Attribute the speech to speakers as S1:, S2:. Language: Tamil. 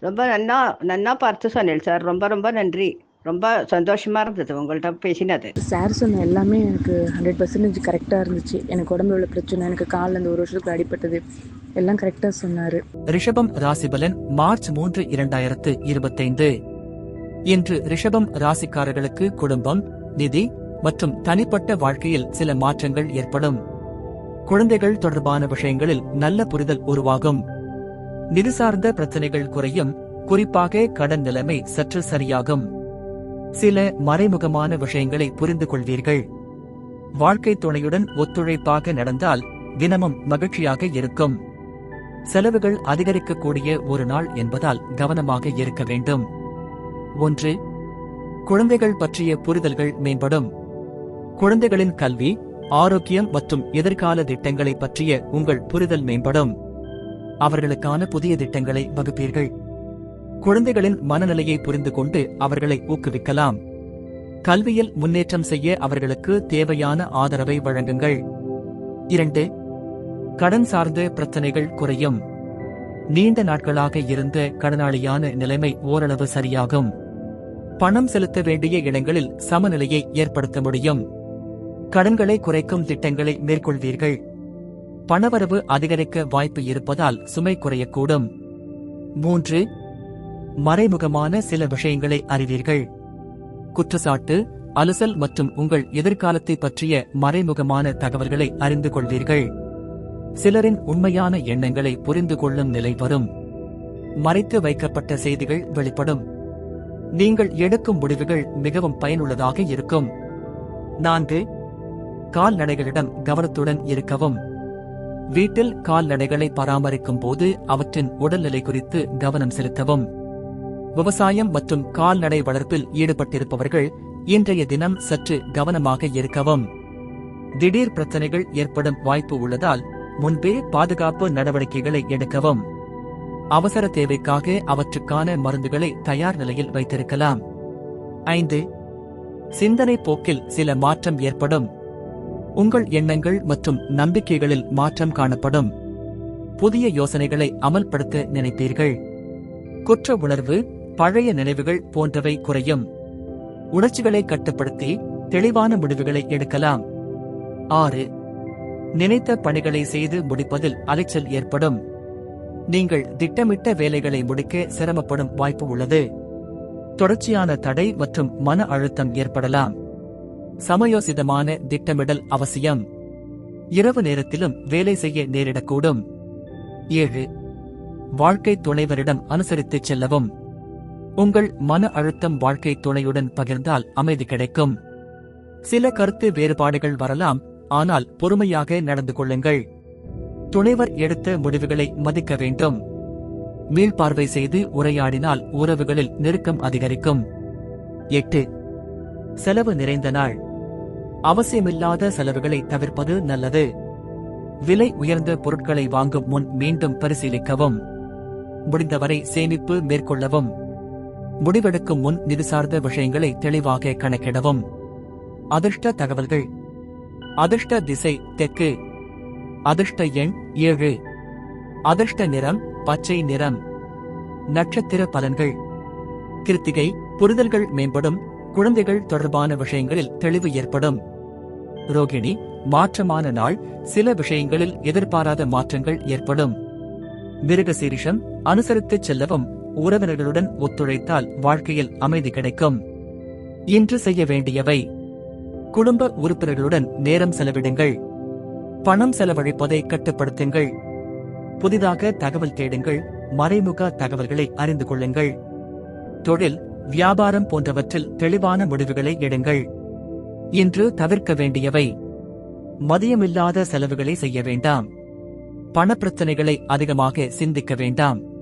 S1: ரொம்ப நன்னா நன்னா பார்த்து சொன்னேன் சார். ரொம்ப ரொம்ப நன்றி. ரொம்ப சந்தோஷமா இருந்தது உங்கள்கிட்ட பேசினது.
S2: சார் சொன்ன எல்லாமே எனக்கு ஹண்ட்ரட் பர்சன்டேஜ் கரெக்டாக இருந்துச்சு. எனக்கு உடம்புல உள்ள பிரச்சனை எனக்கு காலில் இந்த ஒரு வருஷத்துக்கு அடிபட்டது எல்லாம் கரெக்டாக சொன்னார்.
S3: ரிஷபம் ராசிபலன் மார்ச் மூன்று இரண்டாயிரத்து இருபத்தைந்து. இன்று ரிஷபம் ராசிக்காரர்களுக்கு குடும்பம் நிதி மற்றும் தனிப்பட்ட வாழ்க்கையில் சில மாற்றங்கள் ஏற்படும். குழந்தைகள் தொடர்பான விஷயங்களில் நல்ல புரிதல் உருவாகும். நிதி சார்ந்த பிரச்சனைகள் குறையும் குறிப்பாக கடன் நிலைமை சற்று சரியாகும். சில மறைமுகமான விஷயங்களை புரிந்து கொள்வீர்கள். வாழ்க்கை துணையுடன் ஒத்துழைப்பாக நடந்தால் தினமும் மகிழ்ச்சியாக இருக்கும். செலவுகள் அதிகரிக்கக்கூடிய ஒரு நாள் என்பதால் கவனமாக இருக்க வேண்டும். ஒன்று குழந்தைகள் பற்றிய புரிதல்கள் மேம்படும். குழந்தைகளின் கல்வி ஆரோக்கியம் மற்றும் எதிர்கால திட்டங்களை பற்றிய உங்கள் புரிதல் மேம்படும். அவர்களுக்கான புதிய திட்டங்களை வகுப்பீர்கள். குழந்தைகளின் மனநிலையை புரிந்து கொண்டு அவர்களை ஊக்குவிக்கலாம். கல்வியில் முன்னேற்றம் செய்ய அவர்களுக்கு தேவையான ஆதரவை வழங்குங்கள். இரண்டு கடன் சார்ந்த பிரச்சனைகள் குறையும். நீண்ட நாட்களாக இருந்த கடனாளியான நிலைமை ஓரளவு சரியாகும். பணம் செலுத்த வேண்டிய இடங்களில் சமநிலையை ஏற்படுத்த முடியும். கடன்களை குறைக்கும் திட்டங்களை மேற்கொள்வீர்கள். பணவரவு அதிகரிக்க வாய்ப்பு இருப்பதால் சுமை குறையக்கூடும். மூன்று மறைமுகமான சில விஷயங்களை அறிவீர்கள். குற்றச்சாட்டு அலுசல் மற்றும் உங்கள் எதிர்காலத்தை பற்றிய மறைமுகமான தகவல்களை அறிந்து கொள்வீர்கள். சிலரின் உண்மையான எண்ணங்களை புரிந்து கொள்ளும் நிலை வரும். மறைத்து வைக்கப்பட்ட செய்திகள் வெளிப்படும். நீங்கள் எடுக்கும் முடிவுகள் மிகவும் பயனுள்ளதாக இருக்கும். நான்கு கால்நடைகளிடம் கவனத்துடன் இருக்கவும். வீட்டில் கால்நடைகளை பராமரிக்கும் போது அவற்றின் உடல்நிலை குறித்து கவனம் செலுத்தவும். விவசாயம் மற்றும் கால்நடை வளர்ப்பில் ஈடுபட்டிருப்பவர்கள் இன்றைய தினம் சற்று கவனமாக இருக்கவும். திடீர் பிரச்சனைகள் ஏற்படும் வாய்ப்பு உள்ளதால் முன்பே பாதுகாப்பு நடவடிக்கைகளை எடுக்கவும். அவசர தேவைக்காக அவற்றுக்கான மருந்துகளை தயார் நிலையில் வைத்திருக்கலாம். ஐந்து. சிந்தனை போக்கில் சில மாற்றம் ஏற்படும். உங்கள் எண்ணங்கள் மற்றும் நம்பிக்கைகளில் மாற்றம் காணப்படும். புதிய யோசனைகளை அமல்படுத்த நினைப்பீர்கள் குற்ற உணர்வு பழைய நினைவுகள் போன்றவை குறையும். உணர்ச்சிகளை கட்டுப்படுத்தி தெளிவான முடிவுகளை எடுக்கலாம். ஆறு நினைத்த பணிகளை செய்து முடிப்பதில் அலைச்சல் ஏற்படும். நீங்கள் திட்டமிட்ட வேலைகளை முடிக்க சிரமப்படும் வாய்ப்பு உள்ளது. தொடர்ச்சியான தடை மற்றும் மன அழுத்தம் ஏற்படலாம். சமயோசிதமான திட்டமிடல் அவசியம். இரவு நேரத்திலும் வேலை செய்ய நேரிடக்கூடும். ஏழு. வாழ்க்கை துணைவரிடம் அனுசரித்துச் செல்லவும். உங்கள் மன அழுத்தம் வாழ்க்கை துணையுடன் பகிர்ந்தால் அமைதி கிடைக்கும். சில கருத்து வேறுபாடுகள் வரலாம் ஆனால் பொறுமையாக நடந்து கொள்ளுங்கள். துணைவர் எடுத்த முடிவுகளை மதிக்க வேண்டும். மீள்பார்வை செய்து உரையாடினால் உறவுகளில் நெருக்கம் அதிகரிக்கும். எட்டு. செலவு நிறைந்த நாள். அவசியமில்லாத செலவுகளை தவிர்ப்பது நல்லது. விலை உயர்ந்த பொருட்களை வாங்கும் முன் மீண்டும் பரிசீலிக்கவும். முடிந்தவரை சேமிப்பு மேற்கொள்ளவும். முடிவெடுக்கும் முன் நிதி சார்ந்த விஷயங்களை தெளிவாக கணக்கிடவும். அதிர்ஷ்ட தகவல்கள். அதிர்ஷ்ட திசை தெற்கு. அதிர்ஷ்ட எண் ஏழு. அதிர்ஷ்ட நிறம் பச்சை நிறம். நட்சத்திர பலன்கள். கிருத்திகை புரிதல்கள் மேம்படும் குழந்தைகள் தொடர்பான விஷயங்களில் தெளிவு ஏற்படும். ரோகிணி மாற்றமான நாள் சில விஷயங்களில் எதிர்பாராத மாற்றங்கள் ஏற்படும். மிருகசீரிஷம் அனுசரித்துச் செல்லவும் உறவினர்களுடன் ஒத்துழைத்தால் வாழ்க்கையில் அமைதி கிடைக்கும். இன்று செய்ய வேண்டியவை. குடும்ப உறுப்பினர்களுடன் நேரம் செலவிடுங்கள். பணம் செலவழிப்பதை கட்டுப்படுத்துங்கள். புதிதாக தகவல் தேடுங்கள். மறைமுக தகவல்களை அறிந்து கொள்ளுங்கள். தொழில் வியாபாரம் போன்றவற்றில் தெளிவான முடிவுகளை எடுங்கள். இன்று தவிர்க்க வேண்டியவை. மதியமில்லாத செலவுகளை செய்ய வேண்டாம். பணப்பிரச்சனைகளை அதிகமாக சிந்திக்க வேண்டாம்.